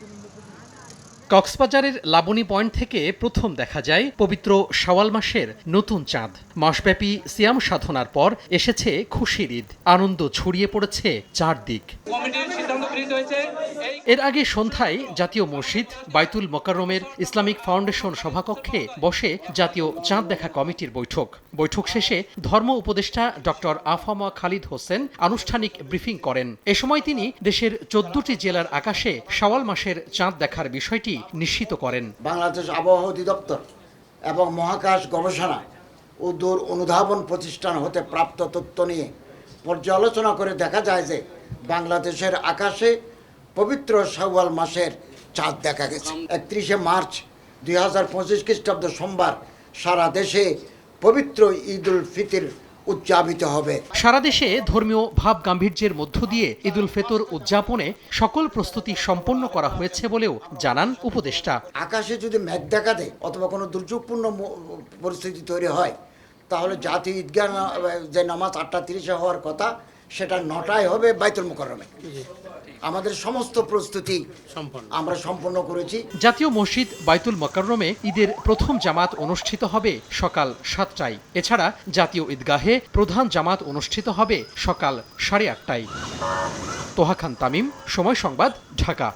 Thank you. কক্সবাজারের Laboni point থেকে প্রথম দেখা যায় পবিত্র শাওয়াল মাসের নতুন চাঁদ। মাসব্যাপী সিয়াম সাধনার পর এসেছে খুশির ঈদ। আনন্দ ছড়িয়ে পড়েছে চারদিক। এর আগে সন্ধ্যায় জাতীয় মসজিদ বাইতুল মোকাররমের ইসলামিক ফাউন্ডেশন সভাকক্ষে বসে জাতীয় চাঁদ দেখা কমিটির বৈঠক। বৈঠক শেষে ধর্ম উপদেষ্টা ডক্টর আফামা খালিদ হোসেন আনুষ্ঠানিক ব্রিফিং করেন। এ সময় তিনি দেশের চোদ্দটি জেলার আকাশে শাওয়াল মাসের চাঁদ দেখার বিষয়টি নিশ্চিত করেন। বাংলাদেশ আবহাওয়া অধিদপ্তর এবং মহাকাশ গবেষণা ও দূর অনুধাবন প্রতিষ্ঠান হতে প্রাপ্ত তথ্য নিয়ে পর্যালোচনা করে দেখা যায় যে বাংলাদেশের আকাশে পবিত্র শাওয়াল মাসের চাঁদ দেখা গেছে। একত্রিশে মার্চ দুই হাজার পঁচিশ খ্রিস্টাব্দ সোমবার সারা দেশে পবিত্র ঈদ উল ফিতর উদযাপিত হবে। সারা দেশে ধর্মীয় ভাব গাম্ভীর্যের মধ্য দিয়ে ঈদুল ফেতর উদযাপনে সকল প্রস্তুতি সম্পন্ন করা হয়েছে বলেও জানান উপদেষ্টা। আকাশে যদি মেঘ দেখা দেয় অথবা কোনো দুর্যোগপূর্ণ পরিস্থিতি তৈরি হয় তাহলে জাতীয় ঈদগাহ যে নামাজ আটটা তিরিশে হওয়ার কথা সেটা নটায় হবে বাইতুল মোকরমে আমাদের সমস্ত প্রস্তুতি আমরা সম্পন্ন করেছি। জাতীয় মসজিদ বাইতুল মকাররমে ঈদের প্রথম জামাত অনুষ্ঠিত হবে সকাল সাতটায়। এছাড়া জাতীয় ঈদগাহে প্রধান জামাত অনুষ্ঠিত হবে সকাল সাড়ে আটটায়। তোহা খান তামিম সময় সংবাদ ঢাকা।